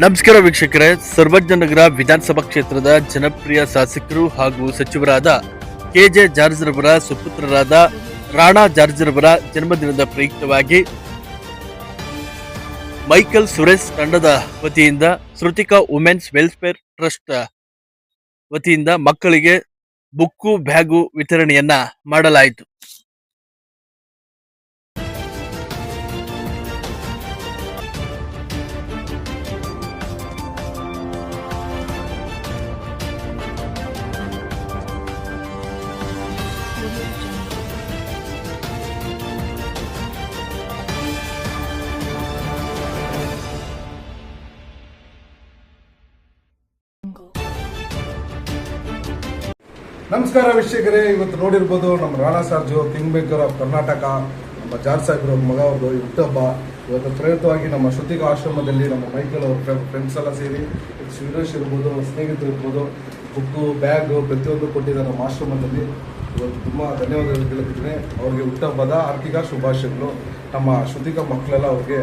ನಮಸ್ಕಾರ ವೀಕ್ಷಕರೇ, ಸರ್ವಜ್ಞನಗರ ವಿಧಾನಸಭಾ ಕ್ಷೇತ್ರದ ಜನಪ್ರಿಯ ಶಾಸಕರು ಹಾಗೂ ಸಚಿವರಾದ ಕೆಜೆ ಜಾರ್ಜ್ರವರ ಸುಪುತ್ರರಾದ ರಾಣಾ ಜಾರ್ಜ್ರವರ ಜನ್ಮದಿನದ ಪ್ರಯುಕ್ತವಾಗಿ ಮೈಕಲ್ ಸುರೇಶ್ ತಂಡದ ವತಿಯಿಂದ ಶ್ರುತಿಕಾ ವುಮೆನ್ಸ್ ವೆಲ್ಫೇರ್ ಟ್ರಸ್ಟ್ ವತಿಯಿಂದ ಮಕ್ಕಳಿಗೆ ಬುಕ್ಕು, ಬ್ಯಾಗು ವಿತರಣೆಯನ್ನ ಮಾಡಲಾಯಿತು. ನಮಸ್ಕಾರ ವೀಕ್ಷಕರೇ, ಇವತ್ತು ನೋಡಿರ್ಬೋದು ನಮ್ಮ Rana Sarju king maker of Karnataka ನಮ್ಮ ಜಾರ್ ಸಾಹೇಬ್ರ ಮಗ ಅವರು ಹುಟ್ಟುಹಬ್ಬ ಇವತ್ತು ಪ್ರಯುಕ್ತವಾಗಿ ನಮ್ಮ ಶ್ರುತಿಕ ಆಶ್ರಮದಲ್ಲಿ ನಮ್ಮ ಮೈಕಲ್ ಅವ್ರ ಫ್ರೆಂಡ್ಸ್ ಎಲ್ಲ ಸೇರಿ ಸುರೇಶ್ ಇರ್ಬೋದು, ಸ್ನೇಹಿತರು ಇರ್ಬೋದು ಬುಕ್ಕು ಬ್ಯಾಗು ಪ್ರತಿಯೊಂದು ಕೊಟ್ಟಿದ್ದಾರೆ ನಮ್ಮ ಆಶ್ರಮದಲ್ಲಿ. ಇವತ್ತು ತುಂಬ ಧನ್ಯವಾದಗಳು ತಿಳಿದಿದ್ದೀನಿ ಅವ್ರಿಗೆ ಹುಟ್ಟುಹಬ್ಬದ ಆರ್ಥಿಕ ಶುಭಾಶಯಗಳು. ನಮ್ಮ ಶ್ರುತಿಕ ಮಕ್ಕಳೆಲ್ಲ ಅವ್ರಿಗೆ